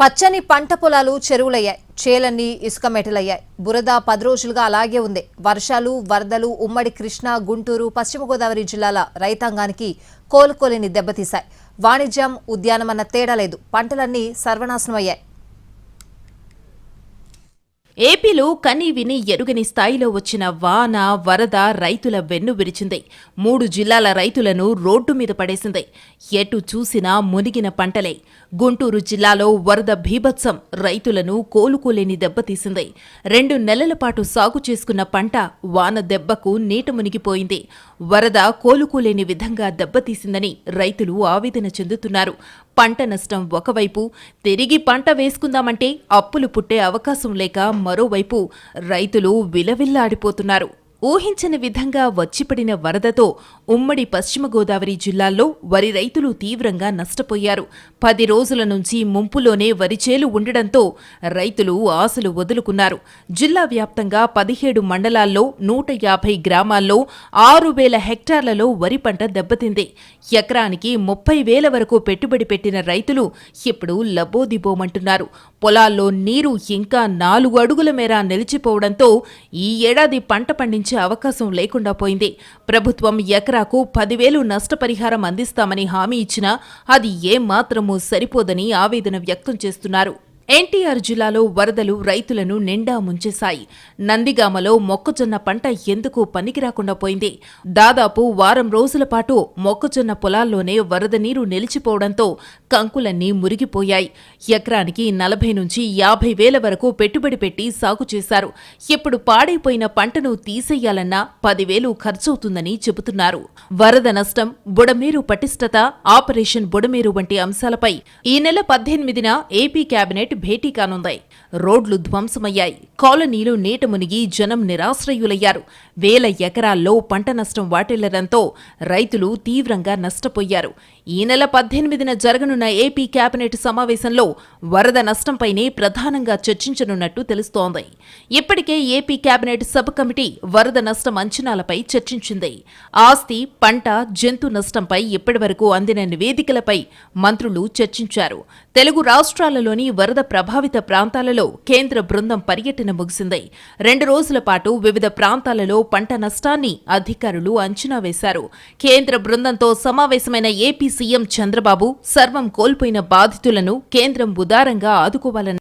పచ్చని పంట పొలాలు చెరువులయ్యాయి. చేలన్నీ ఇసుక మెటలయ్యాయి. బురద పది రోజులుగా అలాగే ఉంది. వర్షాలు వరదలు ఉమ్మడి కృష్ణా గుంటూరు పశ్చిమ గోదావరి జిల్లాల రైతాంగానికి కోలుకోలేని దెబ్బతీశాయి. వాణిజ్యం ఉద్యానమన్న తేడా లేదు. పంటలన్నీ సర్వనాశనమయ్యాయి. ఏపీలో కని విని ఎరుగని స్థాయిలో వచ్చిన వాన వరద రైతుల వెన్ను విరిచింది. మూడు జిల్లాల రైతులను రోడ్డు మీద పడేసింది. ఎటు చూసినా మునిగిన పంటలే. గుంటూరు జిల్లాలో వరద భీభత్సం రైతులను కోలుకోలేని దెబ్బతీసింది రెండు నెలల పాటు సాగు చేసుకున్న పంట వాన దెబ్బకు నీట మునిగిపోయింది. వరద కోలుకోలేని విధంగా దెబ్బతీసిందని రైతులు ఆవేదన చెందుతున్నారు. పంట నష్టం ఒకవైపు తిరిగి పంట వేసుకుందామంటే అప్పులు పుట్టే అవకాశం లేక మరోవైపు రైతులు విలవిల్లాడిపోతున్నారు. ఊహించని విధంగా వచ్చిపడిన వరదతో ఉమ్మడి పశ్చిమ గోదావరి జిల్లాల్లో వరి రైతులు తీవ్రంగా నష్టపోయారు. పది రోజుల నుంచి ముంపులోనే వరిచేలు ఉండడంతో రైతులు ఆశలు వదులుకున్నారు. జిల్లా వ్యాప్తంగా పదిహేడు మండలాల్లో నూట యాభై గ్రామాల్లో ఆరు వేల హెక్టార్లలో వరి పంట దెబ్బతింది. ఎకరానికి ముప్పై వేల వరకు పెట్టుబడి పెట్టిన రైతులు ఇప్పుడు లబోదిబోమంటున్నారు. పొలాల్లో నీరు ఇంకా నాలుగు అడుగుల మేర నిలిచిపోవడంతో ఈ ఏడాది పంట పండించే అవకాశం లేకుండా పోయింది. ప్రభుత్వం ఎకరాకు పదివేలు నష్టపరిహారం అందిస్తామని హామీ ఇచ్చినా అది ఏమాత్రమూ సరిపోదని ఆవేదన వ్యక్తం చేస్తున్నారు. ఎన్టీఆర్ జిల్లాలో వరదలు రైతులను నిండా ముంచేశాయి. నందిగామలో మొక్కజొన్న పంట ఎందుకు పనికిరాకుండా పోయింది? దాదాపు వారం రోజుల పాటు మొక్కజొన్న పొలాల్లోనే వరద నీరు నిలిచిపోవడంతో కంకులన్నీ మురిగిపోయాయి. ఎకరానికి నలభై నుంచి యాభై వేల వరకు పెట్టుబడి పెట్టి సాగు చేశారు. ఇప్పుడు పాడైపోయిన పంటను తీసేయాలన్నా పదివేలు ఖర్చవుతుందని చెబుతున్నారు. వరద నష్టం బుడమేరు పటిష్టత ఆపరేషన్ బుడమేరు వంటి అంశాలపై ఈ నెల పద్దెనిమిదిన ఏపీ కేబినెట్ భేటీ కానుంది రోడ్లు ధ్వంసమయ్యాయి. కాలనీలు నీట మునిగి జనం నిరాశ్రయులయ్యారు. వేల ఎకరాల్లో పంట నష్టం వాటిల్లడంతో రైతులు తీవ్రంగా నష్టపోయారు. ఈ నెల పద్దెనిమిదిన జరగనున్న ఏపీ కేబినెట్ సమావేశంలో వరద నష్టంపైనే ప్రధానంగా చర్చించనున్నట్టు తెలుస్తోంది. ఇప్పటికే ఏపీ కేబినెట్ సబ్ కమిటీ వరద నష్టం అంచనాలపై చర్చించింది. ఆస్తి పంట జంతు నష్టంపై ఇప్పటివరకు అందిన నివేదికలపై మంత్రులు చర్చించారు. తెలుగు రాష్ట్రాలలోని వరద ప్రభావిత ప్రాంతాలలో కేంద్ర బృందం పర్యటన ముగిసింది. రెండు రోజుల పాటు వివిధ ప్రాంతాలలో పంట నష్టాన్ని అధికారులు అంచనా వేశారు. కేంద్ర బృందంతో సమావేశమైన ఏపీ సీఎం చంద్రబాబు సర్వం కోల్పోయిన బాధితులను కేంద్రం ఉదారంగా ఆదుకోవాలని